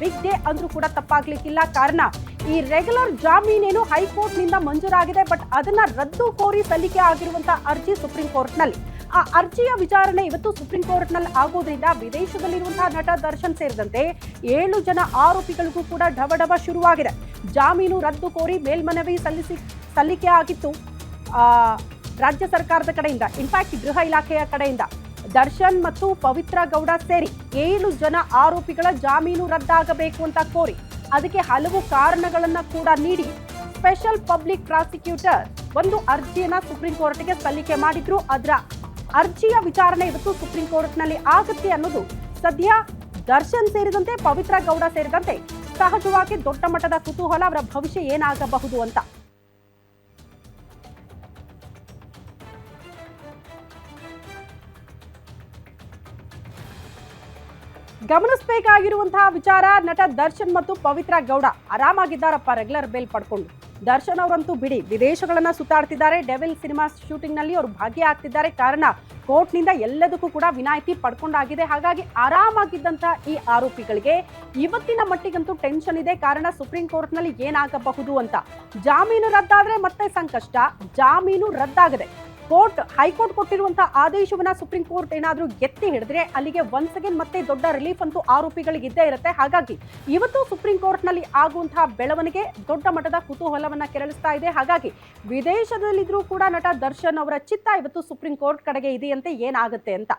Big day ಅಂದ್ರೂ ಕೂಡ ತಪ್ಪಾಗ್ಲಿಕ್ಕಿಲ್ಲ. ಕಾರಣ, ಈ ರೆಗ್ಯುಲರ್ ಜಾಮೀನೇನು ಹೈಕೋರ್ಟ್ನಿಂದ ಮಂಜೂರಾಗಿದೆ ಬಟ್ ಅದನ್ನ ರದ್ದು ಕೋರಿ ಸಲ್ಲಿಕೆ ಆಗಿರುವಂತಹ ಅರ್ಜಿ ಸುಪ್ರೀಂ ಕೋರ್ಟ್ನಲ್ಲಿ. ಆ ಅರ್ಜಿಯ ವಿಚಾರಣೆ ಇವತ್ತು ಸುಪ್ರೀಂ ಕೋರ್ಟ್ನಲ್ಲಿ ಆಗೋದ್ರಿಂದ ವಿದೇಶದಲ್ಲಿರುವಂತಹ ನಟ ದರ್ಶನ್ ಸೇರಿದಂತೆ ಏಳು ಜನ ಆರೋಪಿಗಳಿಗೂ ಕೂಡ ಢವಢವ ಶುರುವಾಗಿದೆ. ಜಾಮೀನು ರದ್ದು ಕೋರಿ ಮೇಲ್ಮನವಿ ಸಲ್ಲಿಸಿ, ಸಲ್ಲಿಕೆ ಆಗಿತ್ತು ರಾಜ್ಯ ಸರ್ಕಾರದ ಕಡೆಯಿಂದ ಇನ್ಫ್ಯಾಕ್ಟ್ ಗೃಹ ಇಲಾಖೆಯ ಕಡೆಯಿಂದ. ದರ್ಶನ್ ಮತ್ತು ಪವಿತ್ರ ಗೌಡ ಸೇರಿ ಏಳು ಜನ ಆರೋಪಿಗಳ ಜಾಮೀನು ರದ್ದಾಗಬೇಕು ಅಂತ ಕೋರಿ ಅದಕ್ಕೆ ಹಲವು ಕಾರಣಗಳನ್ನು ಕೂಡ ನೀಡಿ ಸ್ಪೆಷಲ್ ಪಬ್ಲಿಕ್ ಪ್ರಾಸಿಕ್ಯೂಟರ್ ಒಂದು ಅರ್ಜಿಯನ್ನ ಸುಪ್ರೀಂ ಕೋರ್ಟ್ಗೆ ಸಲ್ಲಿಕೆ ಮಾಡಿದ್ರು. ಅದರ ಅರ್ಜಿಯ ವಿಚಾರಣೆ ಇವತ್ತು ಸುಪ್ರೀಂ ಕೋರ್ಟ್ನಲ್ಲಿ ಆಗುತ್ತೆ ಅನ್ನೋದು ಸದ್ಯ ದರ್ಶನ್ ಸೇರಿದಂತೆ ಪವಿತ್ರ ಗೌಡ ಸೇರಿದಂತೆ ಸಹಜವಾಗಿ ದೊಡ್ಡ ಮಟ್ಟದ ಕುತೂಹಲ ಅವರ ಭವಿಷ್ಯ ಏನಾಗಬಹುದು ಅಂತ. ಗಮನಿಸಬೇಕಾಗಿರುವಂತಹ ವಿಚಾರ ನಟ ದರ್ಶನ್ ಮತ್ತು ಪವಿತ್ರ ಗೌಡ. ಆರಾಮಾಗಿದ್ದಾರಪ್ಪ ರೆಗ್ಯುಲರ್ ಬೇಲ್ ಪಡ್ಕೊಂಡು. ದರ್ಶನ್ ಅವರಂತೂ ಬಿಡಿ, ವಿದೇಶಗಳನ್ನ ಸುತ್ತಾಡ್ತಿದ್ದಾರೆ. ಡೆವಿಲ್ ಸಿನಿಮಾ ಶೂಟಿಂಗ್ನಲ್ಲಿ ಅವರು ಭಾಗಿಯಾಗ್ತಿದ್ದಾರೆ ಕಾರಣ, ಕೋರ್ಟ್ನಿಂದ ಎಲ್ಲದಕ್ಕೂ ಕೂಡ ವಿನಾಯಿತಿ ಪಡ್ಕೊಂಡಾಗಿದೆ. ಹಾಗಾಗಿ ಆರಾಮಾಗಿದ್ದಂತ ಈ ಆರೋಪಿಗಳಿಗೆ ಇವತ್ತಿನ ಮಟ್ಟಿಗಂತೂ ಟೆನ್ಷನ್ ಇದೆ. ಕಾರಣ, ಸುಪ್ರೀಂ ಕೋರ್ಟ್ನಲ್ಲಿ ಏನಾಗಬಹುದು ಅಂತ. ಜಾಮೀನು ರದ್ದಾದ್ರೆ ಮತ್ತೆ ಸಂಕಷ್ಟ. ಜಾಮೀನು ರದ್ದಾಗದೆ. ಕೋರ್ಟ್, ಹೈಕೋರ್ಟ್ ಕೊಟ್ಟಿರುವಂತಹ ಆದೇಶವನ್ನ ಸುಪ್ರೀಂ ಕೋರ್ಟ್ ಏನಾದರೂ ಎತ್ತಿ ಹಿಡಿದ್ರೆ ಅಲ್ಲಿಗೆ ಒನ್ಸ್ ಅಗೇನ್ ಮತ್ತೆ ದೊಡ್ಡ ರಿಲೀಫ್ ಅಂತೂ ಆರೋಪಿಗಳಿಗೆ ಇದ್ದೇ ಇರುತ್ತೆ. ಹಾಗಾಗಿ ಇವತ್ತು ಸುಪ್ರೀಂ ಕೋರ್ಟ್ನಲ್ಲಿ ಆಗುವಂತಹ ಬೆಳವಣಿಗೆ ದೊಡ್ಡ ಮಟ್ಟದ ಕುತೂಹಲವನ್ನ ಕೆರಳಿಸ್ತಾ ಇದೆ. ಹಾಗಾಗಿ ವಿದೇಶದಲ್ಲಿದ್ರೂ ಕೂಡ ನಟ ದರ್ಶನ್ ಅವರ ಚಿತ್ತ ಇವತ್ತು ಸುಪ್ರೀಂ ಕೋರ್ಟ್ ಕಡೆಗೆ ಇದೆಯಂತೆ ಏನಾಗುತ್ತೆ ಅಂತ.